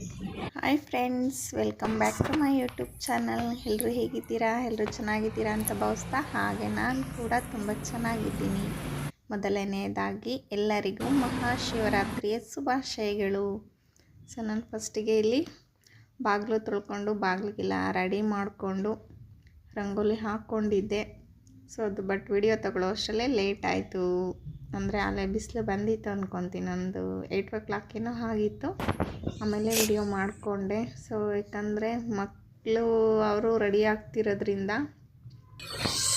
Hi friends welcome back to my YouTube channel ಎಲ್ಲರೂ ಹೇಗಿದ್ದೀರಾ? ಎಲ್ಲರೂ ಚೆನ್ನಾಗಿದ್ದೀರಾ ಅಂತ ಭಾವಿಸ್ತಾ ಹಾಗೆ ನಾನು ಕೂಡ ತುಂಬ ಚೆನ್ನಾಗಿದ್ದೀನಿ. ಮೊದಲನೆಯದಾಗಿ ಎಲ್ಲರಿಗೂ ಮಹಾಶಿವರಾತ್ರಿಯ ಶುಭಾಶಯಗಳು. ಸೊ ನಾನು ಫಸ್ಟಿಗೆ ಇಲ್ಲಿ ಬಾಗಿಲು ತೊಳ್ಕೊಂಡು, ಬಾಗಿಲಿಗೆಲ್ಲ ರೆಡಿ ಮಾಡಿಕೊಂಡು ರಂಗೋಲಿ ಹಾಕ್ಕೊಂಡಿದ್ದೆ. ಸೊ ಅದು ಬಟ್ ವಿಡಿಯೋ ತಗೊಳ್ಳೋ ಅಷ್ಟರಲ್ಲೇ ಲೇಟ್ ಆಯಿತು. ಅಂದರೆ ಅಲ್ಲೇ ಬಿಸಿಲು ಬಂದಿತ್ತು ಅಂದ್ಕೊತೀನಿ ನಂದು ಏಯ್ಟ್ ಓ ಕ್ಲಾಕ್ ಏನೋ ಆಗಿತ್ತು. ಆಮೇಲೆ ವಿಡಿಯೋ ಮಾಡಿಕೊಂಡೆ. ಸೊ ಯಾಕಂದರೆ ಮಕ್ಕಳು ಅವರು ರೆಡಿ ಆಗ್ತಿರೋದ್ರಿಂದ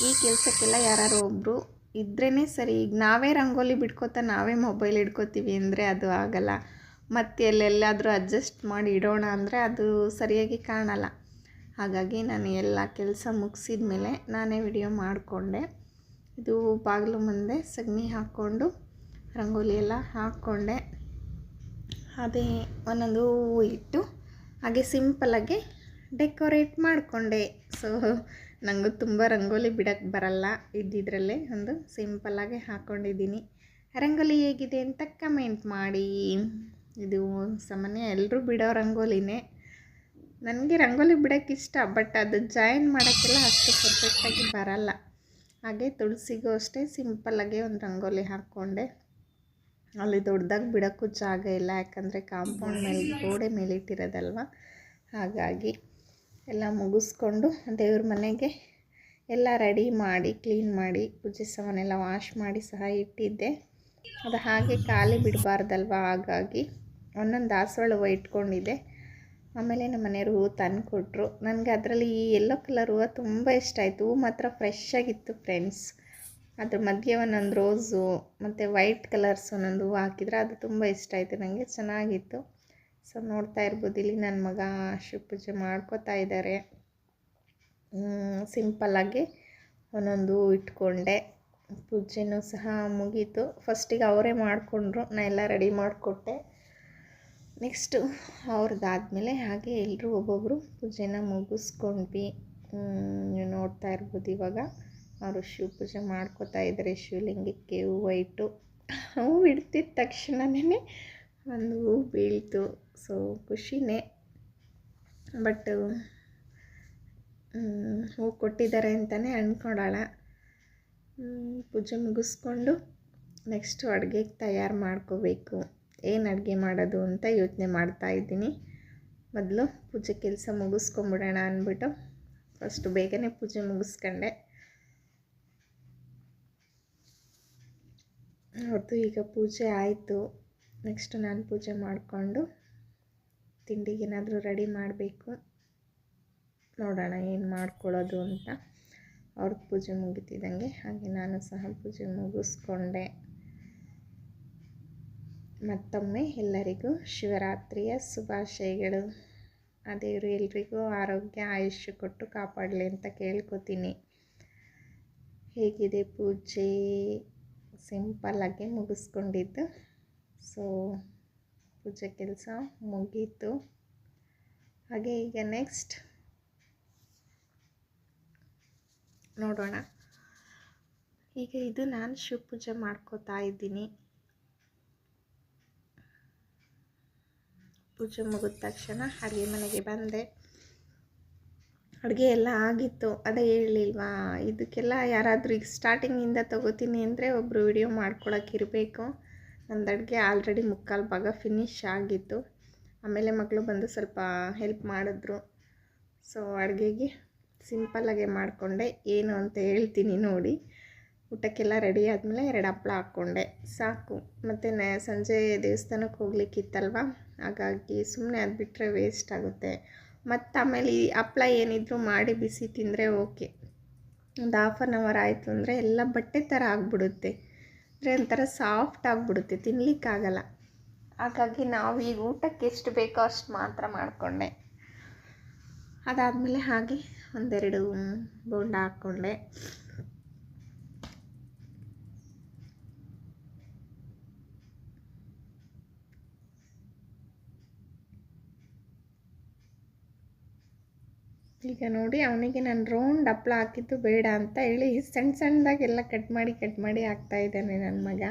ಈ ಕೆಲಸಕ್ಕೆಲ್ಲ ಯಾರು ಒಬ್ಬರು ಇದ್ರೇ ಸರಿ. ಈಗ ನಾವೇ ರಂಗೋಲಿ ಬಿಡ್ಕೋತಾ ನಾವೇ ಮೊಬೈಲ್ ಹಿಡ್ಕೋತೀವಿ ಅಂದರೆ ಅದು ಆಗಲ್ಲ. ಮತ್ತು ಎಲ್ಲೆಲ್ಲಾದರೂ ಅಡ್ಜಸ್ಟ್ ಮಾಡಿ ಇಡೋಣ ಅಂದರೆ ಅದು ಸರಿಯಾಗಿ ಕಾಣಲ್ಲ. ಹಾಗಾಗಿ ನಾನು ಎಲ್ಲ ಕೆಲಸ ಮುಗಿಸಿದ ಮೇಲೆ ನಾನೇ ವಿಡಿಯೋ ಮಾಡಿಕೊಂಡೆ. ಇದು ಬಾಗಿಲು ಮುಂದೆ ಸಗಣಿ ಹಾಕ್ಕೊಂಡು ರಂಗೋಲಿ ಎಲ್ಲ ಹಾಕ್ಕೊಂಡೆ. ಅದೇ ಒಂದೊಂದು ಹೂವು ಇಟ್ಟು ಹಾಗೆ ಸಿಂಪಲಾಗಿ ಡೆಕೋರೇಟ್ ಮಾಡಿಕೊಂಡೆ. ಸೊ ನನಗೂ ತುಂಬ ರಂಗೋಲಿ ಬಿಡೋಕ್ಕೆ ಬರಲ್ಲ ಇದ್ದಿದ್ರಲ್ಲೇ ಒಂದು ಸಿಂಪಲ್ಲಾಗಿ ಹಾಕ್ಕೊಂಡಿದ್ದೀನಿ ರಂಗೋಲಿ ಹೇಗಿದೆ ಅಂತ ಕಮೆಂಟ್ ಮಾಡಿ. ಇದು ಸಾಮಾನ್ಯ ಎಲ್ಲರೂ ಬಿಡೋ ರಂಗೋಲಿನೇ. ನನಗೆ ರಂಗೋಲಿ ಬಿಡೋಕ್ಕಿಷ್ಟ ಬಟ್ ಅದು ಜಾಯಿನ್ ಮಾಡೋಕ್ಕೆಲ್ಲ ಅಷ್ಟು ಪರ್ಫೆಕ್ಟಾಗಿ ಬರಲ್ಲ. ಹಾಗೆ ತುಳಸಿಗೂ ಅಷ್ಟೇ ಸಿಂಪಲ್ಲಾಗೆ ಒಂದು ರಂಗೋಲಿ ಹಾಕ್ಕೊಂಡೆ. ಅಲ್ಲಿ ದೊಡ್ಡದಾಗಿ ಬಿಡೋಕ್ಕೂ ಜಾಗ ಇಲ್ಲ, ಯಾಕಂದರೆ ಕಾಂಪೌಂಡ್ ಮೇಲೆ ಗೋಡೆ ಮೇಲೆ ಇಟ್ಟಿರೋದಲ್ವ? ಹಾಗಾಗಿ ಎಲ್ಲ ಮುಗಿಸ್ಕೊಂಡು ದೇವ್ರ ಮನೆಗೆ ಎಲ್ಲ ರೆಡಿ ಮಾಡಿ, ಕ್ಲೀನ್ ಮಾಡಿ, ಪೂಜೆ ಸಾಮಾನೆಲ್ಲ ವಾಶ್ ಮಾಡಿ ಸಹ ಇಟ್ಟಿದ್ದೆ. ಅದು ಹಾಗೆ ಖಾಲಿ ಬಿಡಬಾರ್ದಲ್ವ? ಹಾಗಾಗಿ ಒಂದೊಂದು ದಾಸವಾಳ ಹೂವು ಇಟ್ಕೊಂಡಿದ್ದೆ. ಆಮೇಲೆ ನಮ್ಮ ಮನೆಯವರು ಹೂವು ತಂದು ಕೊಟ್ಟರು ನನಗೆ ಅದರಲ್ಲಿ ಈ ಯೆಲ್ಲೋ ಕಲರ್ ಹೂವು ತುಂಬ ಇಷ್ಟ ಆಯಿತು. ಹೂವು ಮಾತ್ರ ಫ್ರೆಶ್ ಆಗಿತ್ತು ಫ್ರೆಂಡ್ಸ್ ಅದ್ರ ಮಧ್ಯೆ ಒಂದೊಂದು ರೋಸು ಮತ್ತು ವೈಟ್ ಕಲರ್ಸ್ ಒಂದೊಂದು ಹೂವು ಹಾಕಿದ್ರೆ ಅದು ತುಂಬ ಇಷ್ಟ ಆಯಿತು ನನಗೆ ಚೆನ್ನಾಗಿತ್ತು. ಸೊ ನೋಡ್ತಾ ಇರ್ಬೋದು. ಇಲ್ಲಿ ನನ್ನ ಮಗ ಶಿವ ಪೂಜೆ ಮಾಡ್ಕೋತಾ ಇದ್ದಾರೆ ಸಿಂಪಲ್ಲಾಗಿ ಒಂದೊಂದು ಇಟ್ಕೊಂಡೆ. ಪೂಜೆನೂ ಸಹ ಮುಗೀತು. ಫಸ್ಟಿಗೆ ಅವರೇ ಮಾಡಿಕೊಂಡ್ರು. ನಾನು ಎಲ್ಲ ರೆಡಿ ಮಾಡಿಕೊಟ್ಟೆ. ನೆಕ್ಸ್ಟು ಅವ್ರದ್ದಾದಮೇಲೆ ಹಾಗೆ ಎಲ್ಲರೂ ಒಬ್ಬೊಬ್ಬರು ಪೂಜೆನ ಮುಗಿಸ್ಕೊಂಡ್ವಿ. ನೀವು ನೋಡ್ತಾ ಇರ್ಬೋದು ಇವಾಗ. ಅವರು ಶಿವ ಪೂಜೆ ಮಾಡ್ಕೋತಾ ಇದ್ದಾರೆ ಶಿವಲಿಂಗಕ್ಕೆ ಹೂವು ಇಟ್ಟು. ಹೂವು ಇಡ್ತಿದ್ದ ತಕ್ಷಣವೇ ಒಂದು ಹೂವು ಬೀಳ್ತು. ಸೊ ಖುಷಿನೇ. ಬಟ್ ಹೂವು ಕೊಟ್ಟಿದ್ದಾರೆ ಅಂತಲೇ ಅಂದ್ಕೊಡೋಣ ಪೂಜೆ ಮುಗಿಸ್ಕೊಂಡು ನೆಕ್ಸ್ಟು ಅಡುಗೆಗೆ ತಯಾರು ಮಾಡ್ಕೋಬೇಕು. ಏನು ಅಡುಗೆ ಮಾಡೋದು ಅಂತ ಯೋಚನೆ ಮಾಡ್ತಾ ಇದ್ದೀನಿ. ಮೊದಲು ಪೂಜೆ ಕೆಲಸ ಮುಗಿಸ್ಕೊಂಬಿಡೋಣ ಅಂದ್ಬಿಟ್ಟು ಫಸ್ಟು ಬೇಗನೆ ಪೂಜೆ ಮುಗಿಸ್ಕೊಂಡೆ. ಅವ್ರದ್ದು ಈಗ ಪೂಜೆ ಆಯಿತು. ನೆಕ್ಸ್ಟ್ ನಾನು ಪೂಜೆ ಮಾಡಿಕೊಂಡು ತಿಂಡಿಗೇನಾದರೂ ರೆಡಿ ಮಾಡಬೇಕು. ನೋಡೋಣ ಏನು ಮಾಡ್ಕೊಳ್ಳೋದು ಅಂತ. ಅವ್ರದ್ದು ಪೂಜೆ ಮುಗಿತಿದ್ದಂಗೆ ಹಾಗೆ ನಾನು ಸಹ ಪೂಜೆ ಮುಗಿಸ್ಕೊಂಡೆ. ಮತ್ತೊಮ್ಮೆ ಎಲ್ಲರಿಗೂ ಶಿವರಾತ್ರಿಯ ಶುಭಾಶಯಗಳು. ಆ ದೇವರು ಎಲ್ರಿಗೂ ಆರೋಗ್ಯ, ಆಯುಷ್ಯ ಕೊಟ್ಟು ಕಾಪಾಡಲಿ ಅಂತ ಕೇಳ್ಕೊತೀನಿ. ಹೇಗಿದೆ ಪೂಜೆ? ಸಿಂಪಲ್ಲಾಗಿ ಮುಗಿಸ್ಕೊಂಡಿದ್ದು. ಸೊ ಪೂಜೆ ಕೆಲಸ ಮುಗೀತು. ಹಾಗೆ ಈಗ ನೆಕ್ಸ್ಟ್ ನೋಡೋಣ. ಈಗ ಇದು ನಾನು ಶಿವ ಪೂಜೆ ಮಾಡ್ಕೋತಾ ಇದ್ದೀನಿ. ಪೂಜೆ ಮುಗಿದ ತಕ್ಷಣ ಅಡುಗೆ ಮನೆಗೆ ಬಂದೆ. ಅಡುಗೆ ಎಲ್ಲ ಆಗಿತ್ತು. ಅದೇ ಹೇಳಲಿಲ್ವಾ ಇದಕ್ಕೆಲ್ಲ ಯಾರಾದರೂ ಈಗ ಸ್ಟಾರ್ಟಿಂಗಿಂದ ತೊಗೋತೀನಿ ಅಂದರೆ ಒಬ್ಬರು ವಿಡಿಯೋ ಮಾಡ್ಕೊಳಕ್ಕೆ ಇರಬೇಕು. ನಂದು ಅಡುಗೆ ಆಲ್ರೆಡಿ ಮುಕ್ಕಾಲು ಭಾಗ ಫಿನಿಶ್ ಆಗಿತ್ತು ಆಮೇಲೆ ಮಗಳು ಬಂದು ಸ್ವಲ್ಪ ಹೆಲ್ಪ್ ಮಾಡಿದ್ರು. ಸೊ ಅಡುಗೆಗೆ ಸಿಂಪಲ್ಲಾಗೆ ಮಾಡಿಕೊಂಡೆ. ಏನು ಅಂತ ಹೇಳ್ತೀನಿ ನೋಡಿ. ಊಟಕ್ಕೆಲ್ಲ ರೆಡಿ ಆದಮೇಲೆ ಎರಡು ಹಪ್ಪಳ ಹಾಕ್ಕೊಂಡೆ. ಸಾಕು. ಮತ್ತು ನೆ, ಸಂಜೆ ದೇವಸ್ಥಾನಕ್ಕೆ ಹೋಗ್ಲಿಕ್ಕಿತ್ತಲ್ವ? ಹಾಗಾಗಿ ಸುಮ್ಮನೆ ಅದು ಬಿಟ್ಟರೆ ವೇಸ್ಟ್ ಆಗುತ್ತೆ. ಮತ್ತು ಆಮೇಲೆ ಈ ಹಪ್ಪಳ ಏನಿದ್ರೂ ಮಾಡಿ ಬಿಸಿ ತಿಂದರೆ ಓಕೆ ಒಂದು ಹಾಫ್ ಆನ್ ಅವರ್ ಆಯಿತು ಅಂದರೆ ಎಲ್ಲ ಬಟ್ಟೆ ಥರ ಆಗಿಬಿಡುತ್ತೆ. ಅಂದರೆ ಒಂಥರ ಸಾಫ್ಟ್ ಆಗಿಬಿಡುತ್ತೆ. ತಿನ್ನಲಿಕ್ಕಾಗಲ್ಲ ಹಾಗಾಗಿ ನಾವು ಈಗ ಊಟಕ್ಕೆ ಎಷ್ಟು ಬೇಕೋ ಅಷ್ಟು ಮಾತ್ರ ಮಾಡಿಕೊಂಡೆ. ಅದಾದಮೇಲೆ ಹಾಗೆ ಒಂದೆರಡು ಬೋಂಡ ಹಾಕ್ಕೊಂಡೆ. ಈಗ ನೋಡಿ ಅವನಿಗೆ ನಾನು ರೌಂಡ್ ಹಪ್ಪಳ ಹಾಕಿದ್ದು ಬೇಡ ಅಂತ ಹೇಳಿ ಸಣ್ಣ ಸಣ್ಣದಾಗೆಲ್ಲ ಕಟ್ ಮಾಡಿ ಕಟ್ ಮಾಡಿ ಹಾಕ್ತಾ ಇದ್ದಾನೆ ನನ್ನ ಮಗ.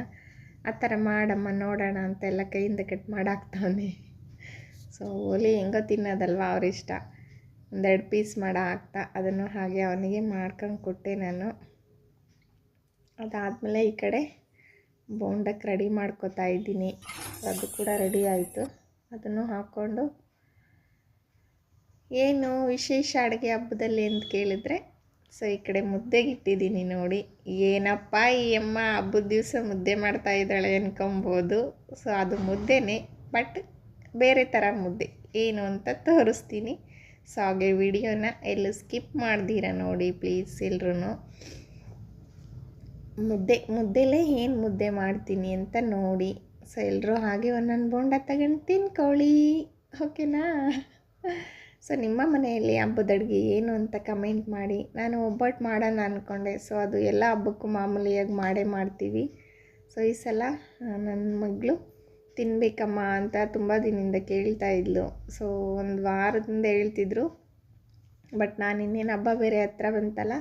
ಆ ಥರ ಮಾಡಮ್ಮ, ನೋಡೋಣ ಅಂತೆಲ್ಲ ಕೈಯಿಂದ ಕಟ್ ಮಾಡಿ ಹಾಕ್ತಾವನೆ ಸೊ ಸೊ ಓಲಿ ಹೆಂಗೋ ತಿನ್ನೋದಲ್ವ ಅವರಿಷ್ಟ ಒಂದೆರಡು ಪೀಸ್ ಮಾಡೋ ಹಾಕ್ತಾ, ಅದನ್ನು ಹಾಗೆ ಅವನಿಗೆ ಮಾಡ್ಕೊಂಡು ಕೊಟ್ಟೆ ನಾನು. ಅದಾದಮೇಲೆ ಈ ಕಡೆ ಬೋಂಡಕ್ಕೆ ರೆಡಿ ಮಾಡ್ಕೋತಾ ಇದ್ದೀನಿ. ಅದು ಕೂಡ ರೆಡಿ ಆಯಿತು. ಅದನ್ನು ಹಾಕ್ಕೊಂಡು ಏನು ವಿಶೇಷ ಅಡುಗೆ ಹಬ್ಬದಲ್ಲಿ ಅಂತ ಕೇಳಿದರೆ, ಸೊ ಈ ಕಡೆ ಮುದ್ದೆಗೆ ಇಟ್ಟಿದ್ದೀನಿ ನೋಡಿ. ಏನಪ್ಪ ಈ ಅಮ್ಮ ಹಬ್ಬದ ದಿವಸ ಮುದ್ದೆ ಮಾಡ್ತಾ ಇದ್ದಾಳೆ ಅನ್ಕೊಬೋದು. ಸೊ ಅದು ಮುದ್ದೆನೇ, ಬಟ್ ಬೇರೆ ಥರ ಮುದ್ದೆ. ಏನು ಅಂತ ತೋರಿಸ್ತೀನಿ. ಸೊ ಹಾಗೆ ವಿಡಿಯೋನ ಎಲ್ಲೂ ಸ್ಕಿಪ್ ಮಾಡ್ದಿರ ನೋಡಿ ಪ್ಲೀಸ್ ಎಲ್ರೂ ಮುದ್ದೆ, ಮುದ್ದೆಲೇ ಏನು ಮುದ್ದೆ ಮಾಡ್ತೀನಿ ಅಂತ ನೋಡಿ. ಸೊ ಎಲ್ಲರೂ ಹಾಗೆ ಒಂದೊಂದು ಬೋಂಡ ತಗೊಂಡು ತಿನ್ಕೊಳ್ಳಿ. ಓಕೆನಾ? ಸೊ ನಿಮ್ಮ ಮನೆಯಲ್ಲಿ ಹಬ್ಬದ ಅಡುಗೆ ಏನು ಅಂತ ಕಮೆಂಟ್ ಮಾಡಿ. ನಾನು ಒಬ್ಬಟ್ಟು ಮಾಡೋಣ ಅಂದ್ಕೊಂಡೆ ಸೊ ಅದು ಎಲ್ಲ ಹಬ್ಬಕ್ಕೂ ಮಾಮೂಲಿಯಾಗಿ ಮಾಡೇ ಮಾಡ್ತೀವಿ. ಸೊ ಈ ಸಲ ನನ್ನ ಮಗಳು ತಿನ್ನಬೇಕಮ್ಮ ಅಂತ ತುಂಬ ದಿನದಿಂದ ಕೇಳ್ತಾ ಇದ್ಲು. ಸೊ ಒಂದು ವಾರದಿಂದ ಹೇಳ್ತಿದ್ರು. ಬಟ್ ನಾನು ಇನ್ನೇನು ಹಬ್ಬ ಬೇರೆ ಹತ್ರ ಬಂತಲ್ಲ,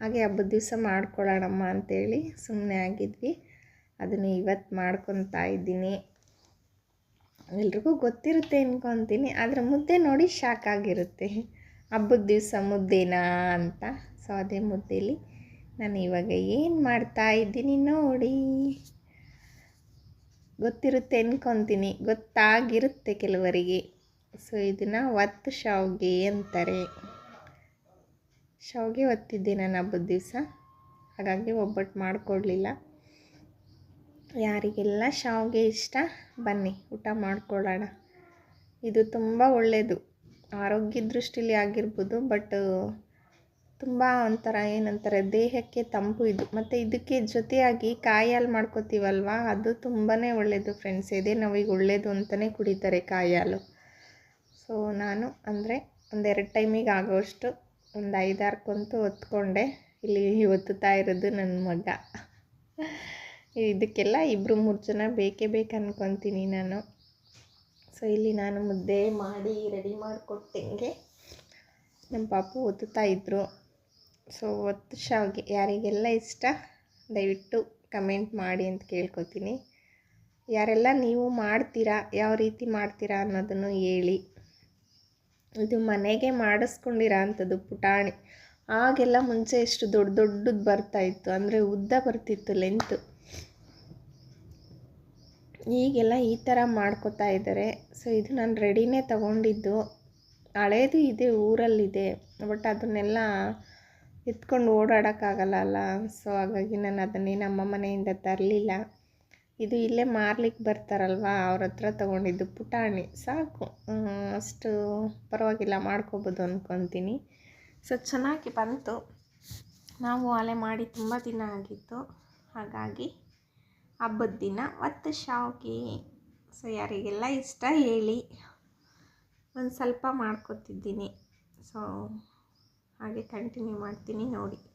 ಹಾಗೆ ಹಬ್ಬದ ದಿವಸ ಮಾಡ್ಕೊಳ್ಳೋಣಮ್ಮ ಅಂತೇಳಿ ಸುಮ್ಮನೆ ಆಗಿದ್ವಿ. ಅದನ್ನು ಇವತ್ತು ಮಾಡ್ಕೊತಾ ಇದ್ದೀನಿ. ಎಲ್ರಿಗೂ ಗೊತ್ತಿರುತ್ತೆ ಅನ್ಕೊತೀನಿ, ಆದರೆ ಮುದ್ದೆ ನೋಡಿ ಶಾಕ್ ಆಗಿರುತ್ತೆ. ಹಬ್ಬದ ದಿವಸ ಮುದ್ದೆನಾ ಅಂತ. ಸೊ ಅದೇ ಮುದ್ದೆಲಿ ನಾನು ಇವಾಗ ಏನು ಮಾಡ್ತಾ ಇದ್ದೀನಿ ನೋಡಿ. ಗೊತ್ತಿರುತ್ತೆ ಅನ್ಕೊತೀನಿ, ಗೊತ್ತಾಗಿರುತ್ತೆ ಕೆಲವರಿಗೆ. ಸೊ ಇದನ್ನು ಒತ್ತು ಶಾವಿಗೆ ಅಂತಾರೆ. ಶಾವಿಗೆ ಒತ್ತಿದ್ದೆ ನಾನು ಹಬ್ಬದ ದಿವಸ. ಹಾಗಾಗಿ ಒಬ್ಬಟ್ಟು ಮಾಡಿಕೊಡ್ಲಿಲ್ಲ. ಯಾರಿಗೆಲ್ಲ ಶಾವಿಗೆ ಇಷ್ಟ, ಬನ್ನಿ ಊಟ ಮಾಡ್ಕೊಳ್ಳೋಣ. ಇದು ತುಂಬ ಒಳ್ಳೆಯದು ಆರೋಗ್ಯ ದೃಷ್ಟಿಲಿ ಆಗಿರ್ಬೋದು ಬಟ್ ತುಂಬ ಒಂಥರ ಏನಂತಾರೆ, ದೇಹಕ್ಕೆ ತಂಪು ಇದು. ಮತ್ತು ಇದಕ್ಕೆ ಜೊತೆಯಾಗಿ ಕಾಯಿ ಹಾಲು ಮಾಡ್ಕೋತೀವಲ್ವ? ಅದು ತುಂಬಾ ಒಳ್ಳೆಯದು ಫ್ರೆಂಡ್ಸ್ ಇದೆ ನಾವೀಗ ಒಳ್ಳೆಯದು ಅಂತಲೇ ಕುಡಿತಾರೆ ಕಾಯಿ ಹಾಲು ಸೊ ನಾನು ಅಂದರೆ ಒಂದೆರಡು ಟೈಮಿಗೆ ಆಗೋಷ್ಟು ಒಂದು ಕೊಂತು ಹೊತ್ಕೊಂಡೆ. ಇಲ್ಲಿ ಒತ್ತುತ್ತಾ ಇರೋದು ನನ್ನ ಮಗ. ಇದಕ್ಕೆಲ್ಲ ಇಬ್ಬರು ಮೂರು ಜನ ಬೇಕೇ ಬೇಕು ಅನ್ಕೊತೀನಿ ನಾನು. ಸೊ ಇಲ್ಲಿ ನಾನು ಮುದ್ದೆ ಮಾಡಿ ರೆಡಿ ಮಾಡಿಕೊಟ್ಟಂಗೆ ನಮ್ಮ ಪಾಪು ಒತ್ತುತ್ತಾ ಇದ್ದರು ಸೊ ಒತ್ತು ಶಾವಿಗೆ ಯಾರಿಗೆಲ್ಲ ಇಷ್ಟ, ದಯವಿಟ್ಟು ಕಮೆಂಟ್ ಮಾಡಿ ಅಂತ ಕೇಳ್ಕೊತೀನಿ. ಯಾರೆಲ್ಲ ನೀವು ಮಾಡ್ತೀರಾ, ಯಾವ ರೀತಿ ಮಾಡ್ತೀರಾ ಅನ್ನೋದನ್ನು ಹೇಳಿ. ಇದು ಮನೆಗೆ ಮಾಡಿಸ್ಕೊಂಡಿರೋ ಅಂಥದ್ದು ಪುಟಾಣಿ. ಆಗೆಲ್ಲ ಮುಂಚೆ ಎಷ್ಟು ದೊಡ್ಡ ದೊಡ್ಡದು ಬರ್ತಾಯಿತ್ತು ಅಂದರೆ ಉದ್ದ ಬರ್ತಿತ್ತು ಲೆಂತು ಈಗೆಲ್ಲ ಈ ಥರ ಮಾಡ್ಕೋತಾ ಇದ್ದಾರೆ. ಸೊ ಇದು ನಾನು ರೆಡಿನೇ ತಗೊಂಡಿದ್ದು. ಹಳೇದು ಇದೆ, ಊರಲ್ಲಿದೆ. ಬಟ್ ಅದನ್ನೆಲ್ಲ ಎತ್ಕೊಂಡು ಓಡಾಡೋಕ್ಕಾಗಲ್ಲ ಅಲ್ಲ. ಸೊ ಹಾಗಾಗಿ ನಾನು ಅದನ್ನೇ ನಮ್ಮ ಮನೆಯಿಂದ ತರಲಿಲ್ಲ. ಇದು ಇಲ್ಲೇ ಮಾರ್ಲಿಕ್ಕೆ ಬರ್ತಾರಲ್ವ? ಅವ್ರ ಹತ್ರ ತೊಗೊಂಡಿದ್ದು ಪುಟಾಣಿ. ಸಾಕು. ಅಷ್ಟು ಪರವಾಗಿಲ್ಲ, ಮಾಡ್ಕೋಬೋದು ಅಂದ್ಕೊತೀನಿ ಸೊ ಚೆನ್ನಾಗಿ ಬಂತು. ನಾವು ಅಲೆ ಮಾಡಿ ತುಂಬ ದಿನ ಆಗಿತ್ತು. ಹಾಗಾಗಿ ಹಬ್ಬದ ದಿನ ಮತ್ತು ಶಾವಿಗೆ. ಸೊ ಯಾರಿಗೆಲ್ಲ ಇಷ್ಟ ಹೇಳಿ. ಒಂದು ಸ್ವಲ್ಪ ಮಾಡ್ಕೊತಿದ್ದೀನಿ. ಸೊ ಹಾಗೆ ಕಂಟಿನ್ಯೂ ಮಾಡ್ತೀನಿ ನೋಡಿ.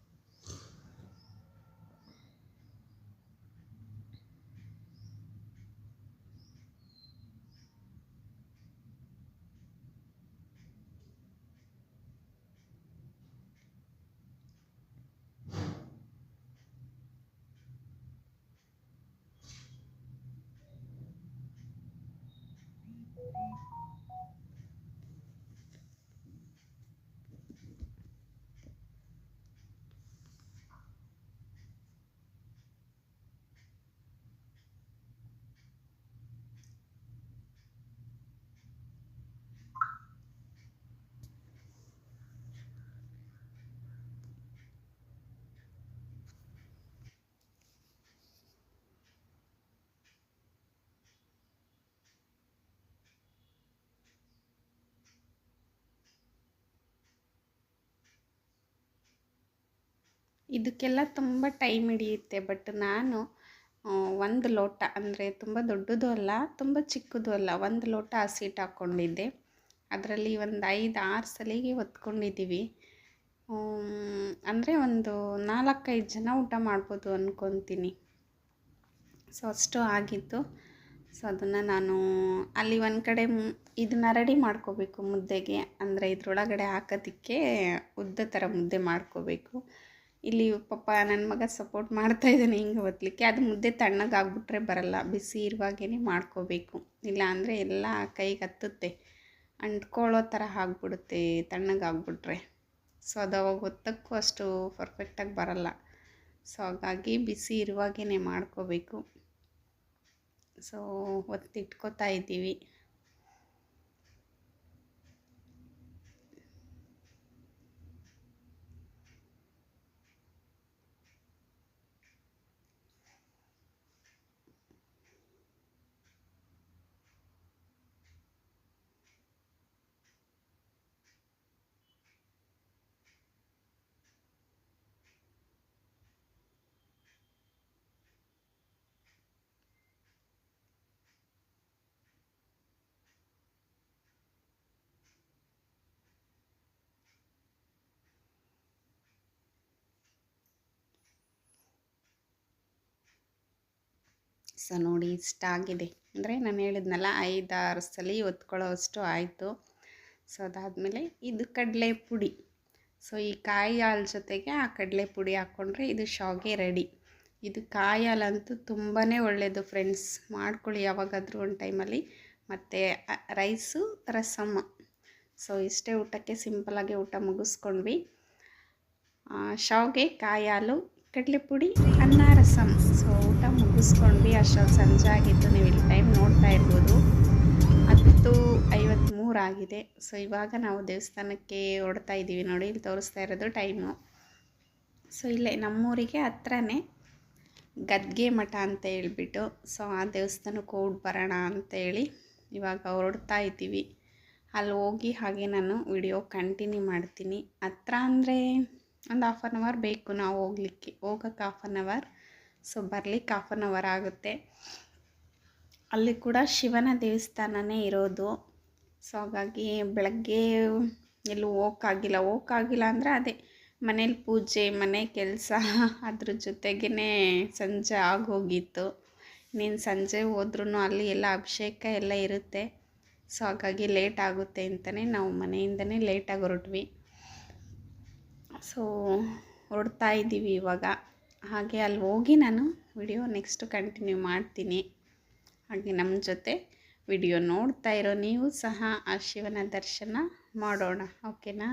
ಇದಕ್ಕೆಲ್ಲ ತುಂಬ ಟೈಮ್ ಹಿಡಿಯುತ್ತೆ. ಬಟ್ ನಾನು ಒಂದು ಲೋಟ, ಅಂದರೆ ತುಂಬ ದೊಡ್ಡದು ಅಲ್ಲ, ತುಂಬ ಚಿಕ್ಕದು ಅಲ್ಲ, ಒಂದು ಲೋಟ ಹಸಿಟ್ಟು ಹಾಕ್ಕೊಂಡಿದ್ದೆ ಅದರಲ್ಲಿ ಒಂದು ಐದು, ಆರು ಸಲಿಗೆ ಹೊತ್ಕೊಂಡಿದ್ದೀವಿ ಅಂದರೆ ಒಂದು ನಾಲ್ಕೈದು ಜನ ಊಟ ಮಾಡ್ಬೋದು ಅಂದ್ಕೊತೀನಿ ಸೊ ಅಷ್ಟು ಆಗಿತ್ತು. ಸೊ ಅದನ್ನು ನಾನು ಅಲ್ಲಿ ಒಂದು ಕಡೆ ಇದನ್ನು ರೆಡಿ ಮಾಡ್ಕೋಬೇಕು ಮುದ್ದೆಗೆ. ಅಂದರೆ ಇದರೊಳಗಡೆ ಹಾಕೋದಕ್ಕೆ ಉದ್ದ ಥರ ಮುದ್ದೆ ಮಾಡ್ಕೋಬೇಕು. ಇಲ್ಲಿ ಪಾಪ ನನ್ನ ಮಗ ಸಪೋರ್ಟ್ ಮಾಡ್ತಾ ಇದ್ದಾನೆ ಹಿಂಗೆ ಒತ್ತಲಿಕ್ಕೆ ಅದು ಮುದ್ದೆ ತಣ್ಣಗಾಗ್ಬಿಟ್ರೆ ಬರಲ್ಲ. ಬಿಸಿ ಇರುವಾಗೇ ಮಾಡ್ಕೋಬೇಕು. ಇಲ್ಲ ಅಂದರೆ ಎಲ್ಲ ಕೈಗೆ ಹತ್ತುತ್ತೆ. ಅಂಟ್ಕೊಳ್ಳೋ ಥರ ಆಗ್ಬಿಡುತ್ತೆ ತಣ್ಣಗಾಗ್ಬಿಟ್ರೆ ಸೊ ಅದು ಅವಾಗ ಒತ್ತಕ್ಕೂ ಅಷ್ಟು ಪರ್ಫೆಕ್ಟಾಗಿ ಬರಲ್ಲ. ಸೊ ಹಾಗಾಗಿ ಬಿಸಿ ಇರುವಾಗೇ ಮಾಡ್ಕೋಬೇಕು. ಸೊ ಒತ್ತಿಟ್ಕೋತಾ ಇದ್ದೀವಿ. ಸೊ ನೋಡಿ ಇಷ್ಟಾಗಿದೆ ಅಂದರೆ ನಾನು ಹೇಳಿದ್ನಲ್ಲ ಐದಾರು ಸಲ ಒತ್ಕೊಳ್ಳೋ ಅಷ್ಟು ಆಯಿತು. ಸೊ ಅದಾದಮೇಲೆ ಇದು ಕಡಲೆ ಪುಡಿ ಸೊ ಈ ಕಾಯಿ ಹಾಲು ಜೊತೆಗೆ ಆ ಕಡಲೆ ಪುಡಿ ಹಾಕ್ಕೊಂಡ್ರೆ ಇದು ಶಾವಿಗೆ ರೆಡಿ ಇದು ಕಾಯಿ ಹಾಲಂತೂ ತುಂಬಾ ಒಳ್ಳೆಯದು ಫ್ರೆಂಡ್ಸ್ ಮಾಡ್ಕೊಳ್ಳಿ ಯಾವಾಗಾದರೂ ಒಂದು ಟೈಮಲ್ಲಿ ಮತ್ತು ರೈಸು, ರಸಮ್ಮ. ಸೊ ಇಷ್ಟೇ ಊಟಕ್ಕೆ ಸಿಂಪಲಾಗಿ ಊಟ ಮುಗಿಸ್ಕೊಂಡ್ವಿ. ಶಾವಿಗೆ ಕಾಯಿ ಹಾಲು ಕಡಲೆ ಪುಡಿ, ಅನ್ನ ರಸಮ್ ಸೊ ಊಟ ಮುಗಿಸ್ಕೊಂಡ್ವಿ ಅಷ್ಟೊಂದು ಸಂಜೆ ಆಗಿತ್ತು. ನೀವು ಇಲ್ಲಿ ಟೈಮ್ ನೋಡ್ತಾ ಇರ್ಬೋದು. ಹತ್ತು ಐವತ್ತ್ಮೂರು ಆಗಿದೆ. ಸೊ ಇವಾಗ ನಾವು ದೇವಸ್ಥಾನಕ್ಕೆ ಹೊಡ್ತಾ ಇದ್ದೀವಿ ನೋಡಿ. ಇಲ್ಲಿ ತೋರಿಸ್ತಾ ಇರೋದು ಟೈಮು ಸೊ ಇಲ್ಲೇ ನಮ್ಮೂರಿಗೆ ಹತ್ರನೇ ಗದ್ಗೆ ಮಠ ಅಂತ ಹೇಳ್ಬಿಟ್ಟು ಸೊ ಆ ದೇವಸ್ಥಾನಕ್ಕೆ ಹೋಗಿ ಬರೋಣ ಅಂತೇಳಿ ಇವಾಗ ಹೊರಡ್ತಾ ಇದ್ದೀವಿ. ಅಲ್ಲಿ ಹೋಗಿ ಹಾಗೆ ನಾನು ವಿಡಿಯೋ ಕಂಟಿನ್ಯೂ ಮಾಡ್ತೀನಿ. ಹತ್ರ ಅಂದರೆ ಒಂದು ಹಾಫ್ ಆನ್ ಅವರ್ ಬೇಕು ನಾವು ಹೋಗ್ಲಿಕ್ಕೆ. ಹೋಗೋಕ್ಕೆ ಹಾಫ್ ಆನ್ ಅವರ್ ಸೊ ಬರ್ಲಿಕ್ಕೆ ಹಾಫ್ ಆನ್ ಅವರ್ ಆಗುತ್ತೆ. ಅಲ್ಲಿ ಕೂಡ ಶಿವನ ದೇವಸ್ಥಾನನೇ ಇರೋದು. ಸೊ ಹಾಗಾಗಿ ಬೆಳಗ್ಗೆ ಎಲ್ಲೂ ಹೋಗೋಕ್ಕಾಗಿಲ್ಲ. ಹೋಗೋಕ್ಕಾಗಿಲ್ಲ ಅಂದರೆ ಅದೇ ಮನೇಲಿ ಪೂಜೆ, ಮನೆ ಕೆಲಸ, ಅದ್ರ ಜೊತೆಗೇ ಸಂಜೆ ಆಗೋಗಿತ್ತು. ನೀನು ಸಂಜೆ ಹೋದ್ರೂ ಅಲ್ಲಿ ಎಲ್ಲ ಅಭಿಷೇಕ ಎಲ್ಲ ಇರುತ್ತೆ. ಸೊ ಹಾಗಾಗಿ ಲೇಟ್ ಆಗುತ್ತೆ ಅಂತಲೇ ನಾವು ಮನೆಯಿಂದನೇ ಲೇಟಾಗಿ ಹೊರಟ್ವಿ. ಸೊ ಹೊರಡ್ತಾ ಇದ್ದೀವಿ ಇವಾಗ. ಹಾಗೆ ಅಲ್ಲಿ ಹೋಗಿ ನಾನು ವಿಡಿಯೋ ನೆಕ್ಸ್ಟ್ ಕಂಟಿನ್ಯೂ ಮಾಡ್ತೀನಿ. ಹಾಗೆ ನಮ್ಮ ಜೊತೆ ವಿಡಿಯೋ ನೋಡ್ತಾ ಇರೋ ನೀವು ಸಹ ಆ ಶಿವನ ದರ್ಶನ ಮಾಡೋಣ. ಓಕೆನಾ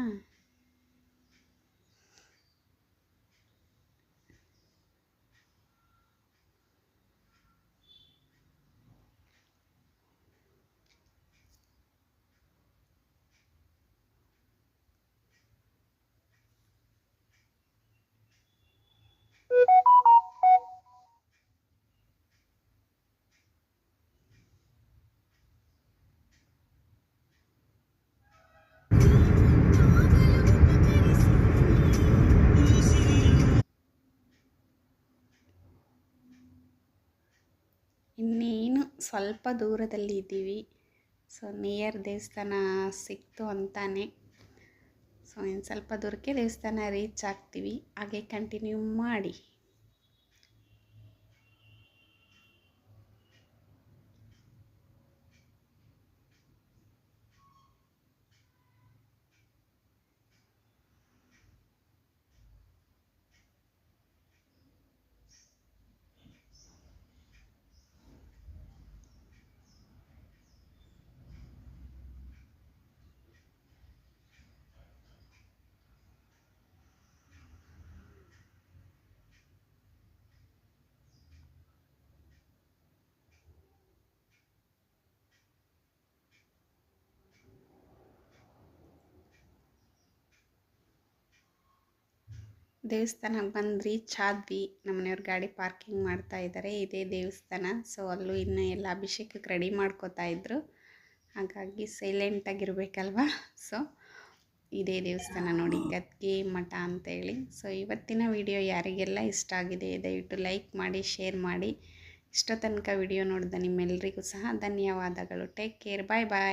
ಇನ್ನೇನು ಸ್ವಲ್ಪ ದೂರದಲ್ಲಿ ಇದ್ದೀವಿ. ಸೊ ನಿಯರ್ ದೇವಸ್ಥಾನ ಸಿಕ್ತು ಅಂತಾನೆ. ಸೊ ಇನ್ನು ಸ್ವಲ್ಪ ದೂರಕ್ಕೆ ದೇವಸ್ಥಾನ ರೀಚ್ ಆಗ್ತೀವಿ. ಹಾಗೆ ಕಂಟಿನ್ಯೂ ಮಾಡಿ. ದೇವಸ್ಥಾನಕ್ಕೆ ಬಂದ್ರಿ, ಚಾದ್ವಿ ನಮ್ಮ ನಮ್ಮನೆಯವ್ರ ಗಾಡಿ ಪಾರ್ಕಿಂಗ್ ಮಾಡ್ತಾ ಇದ್ದಾರೆ ಇದೇ ದೇವಸ್ಥಾನ. ಸೊ ಅಲ್ಲೂ ಇನ್ನೂ ಎಲ್ಲ ಅಭಿಷೇಕಕ್ಕೆ ರೆಡಿ ಮಾಡ್ಕೋತಾ ಇದ್ರು. ಹಾಗಾಗಿ ಸೈಲೆಂಟಾಗಿರಬೇಕಲ್ವ ಸೊ ಇದೇ ದೇವಸ್ಥಾನ ನೋಡಿ, ಗದ್ಗೆ, ಮಠ ಅಂತೇಳಿ ಸೊ ಇವತ್ತಿನ ವಿಡಿಯೋ ಯಾರಿಗೆಲ್ಲ ಇಷ್ಟ ಆಗಿದೆ, ದಯವಿಟ್ಟು ಲೈಕ್ ಮಾಡಿ ಶೇರ್ ಮಾಡಿ. ಇಷ್ಟೋ ತನಕ ವಿಡಿಯೋ ನೋಡಿದ ನಿಮ್ಮೆಲ್ಲರಿಗೂ ಸಹ ಧನ್ಯವಾದಗಳು. ಟೇಕ್ ಕೇರ್ ಬಾಯ್ ಬಾಯ್